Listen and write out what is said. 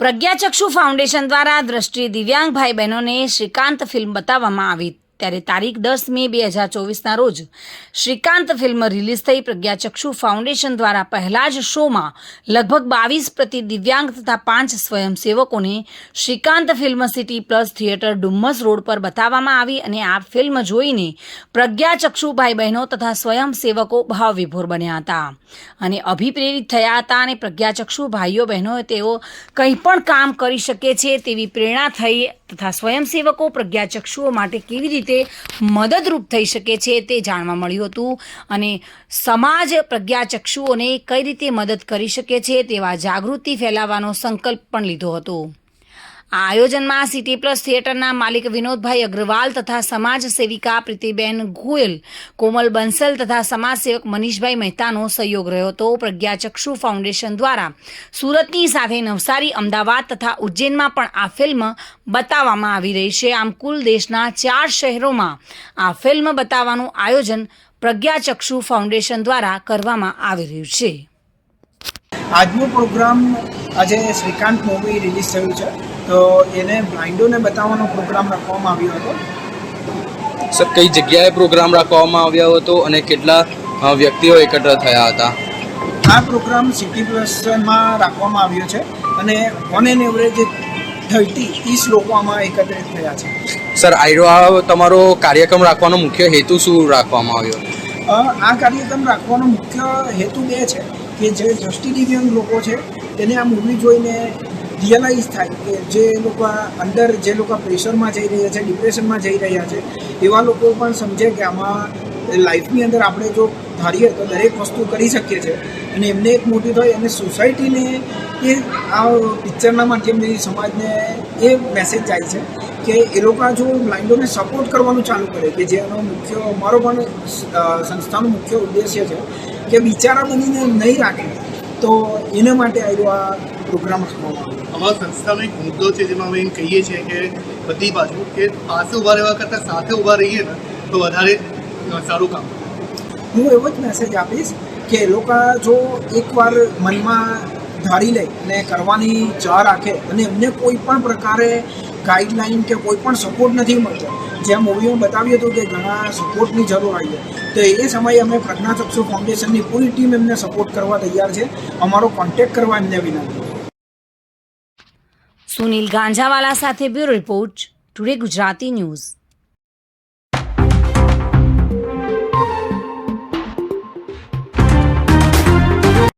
પ્રજ્ઞાચક્ષુ foundation દ્વારા દ્રષ્ટિ દિવ્યાંગ ભાઈ બહેનોને શ્રીકાંત ફિલ્મ બતાવવામાં આવી. ત્યારે તારીખ દસ મે બે હજાર ચોવીસના રોજ શ્રીકાંત ફિલ્મ રિલીઝ થઈ. પ્રજ્ઞાચક્ષુ ફાઉન્ડેશન દ્વારા પહેલા જ શોમાં લગભગ બાવીસ પ્રતિ દિવ્યાંગ તથા પાંચ સ્વયંસેવકોને Shrikant film city plus theatre Dumas road પર બતાવવામાં આવી અને આ ફિલ્મ જોઈને પ્રજ્ઞાચક્ષુ ભાઈ બહેનો તથા સ્વયંસેવકો ભાવવિભોર બન્યા હતા અને અભિપ્રેરિત થયા હતા અને પ્રજ્ઞાચક્ષુ ભાઈઓ બહેનો તેઓ કંઈ પણ કામ કરી શકે છે તેવી પ્રેરણા થઈ તથા સ્વયંસેવકો પ્રજ્ઞાચક્ષુઓ માટે કેવી રીતે મદદરૂપ થઈ શકે છે તે જાણવા મળ્યું હતું. અને સમાજ પ્રજ્ઞાચક્ષુઓને કઈ રીતે મદદ કરી શકે છે તેવા જાગૃતિ ફેલાવવાનો સંકલ્પ પણ લીધો હતો. આ આયોજનમાં સિટી પ્લસ થિયેટરના માલિક વિનોદભાઈ અગ્રવાલ તથા સમાજ સેવિકા પ્રીતિબેન ગોયલ, કોમલ બંસલ તથા સમાજસેવક મનીષભાઈ મહેતાનો સહયોગ રહ્યો હતો. પ્રજ્ઞાચક્ષુ ફાઉન્ડેશન દ્વારા સુરતની સાથે નવસારી, અમદાવાદ તથા ઉજ્જૈનમાં પણ આ ફિલ્મ બતાવવામાં આવી રહી છે. આમ કુલ દેશના ચાર શહેરોમાં આ ફિલ્મ બતાવવાનું આયોજન પ્રજ્ઞાચક્ષુ ફાઉન્ડેશન દ્વારા કરવામાં આવી રહ્યું છે. આજનો પ્રોગ્રામ આજે શ્રીકાંત મૂવી રિલીઝ થયું છે. તો એને બ્લાઇન્ડોને બતાવવાનો પ્રોગ્રામ રાખવામાં આવ્યો હતો. સર કઈ જગ્યાએ પ્રોગ્રામ રાખવામાં આવ્યો હતો અને કેટલા વ્યક્તિઓ એકત્ર થયા હતા? આ પ્રોગ્રામ સિટી પ્લસમાં રાખવામાં આવ્યો છે અને ઓન એન એવરેજ થર્ટી ત્રીસ લોકો આમાં એકત્રિત થયા છે. સર આયરો આ તમારો કાર્યક્રમ રાખવાનો મુખ્ય હેતુ શું રાખવામાં આવ્યો? આ કાર્યક્રમ રાખવાનો મુખ્ય હેતુ બે છે. કે જે દ્રષ્ટિ દિવ્યાંગ લોકો છે, તેને આ મૂવી જોઈને રિયલાઇઝ થાય કે જે લોકો અંદર જે લોકો પ્રેશરમાં જઈ રહ્યા છે ડિપ્રેશનમાં જઈ રહ્યા છે, એવા લોકો પણ સમજે કે આમાં લાઈફની અંદર આપણે જો ધારીએ તો દરેક વસ્તુ કરી શકીએ છીએ અને એમને એક મોટી થાય, અને સોસાયટીને એ આ પિક્ચરના માધ્યમથી સમાજને એ મેસેજ જાય છે. કે એ લોકો જો બ્લાઇન્ડોને સપોર્ટ કરવાનું ચાલુ કરે કે જેનો મુખ્ય અમારો પણ સંસ્થાનો મુખ્ય ઉદ્દેશ્ય છે કે બિચારા બનીને નહીં રાખે તો એના માટે આવ્યો આ પ્રોગ્રામ અમારા સંસ્થાનો એક મુદ્દો છે જેમાં અમે એમ કહીએ છીએ કે બધી બાજુ કે પાસે ઊભા રહેવા કરતાં સાથે ઊભા રહીએ ને તો વધારે સારું કામ. હું એવો જ મેસેજ આપીશ કે એ લોકો જો એકવાર મનમાં ધારી લે અને કરવાની ચા રાખે અને એમને કોઈ પણ પ્રકારે ગાઈડલાઈન કે કોઈ પણ સપોર્ટ નથી મળતો. જ્યાં મૂવીમાં બતાવ્યું હતું કે ઘણા સપોર્ટની જરૂર આવી તો એ સમયે અમે પ્રજ્ઞાચક્ષુ ફાઉન્ડેશનની પૂરી ટીમ એમને સપોર્ટ કરવા તૈયાર છે. અમારો કોન્ટેક્ટ કરવા એમને વિનંતી. સુનિલ ગાંજાવાલા સાથે bureau report, today Gujarati news.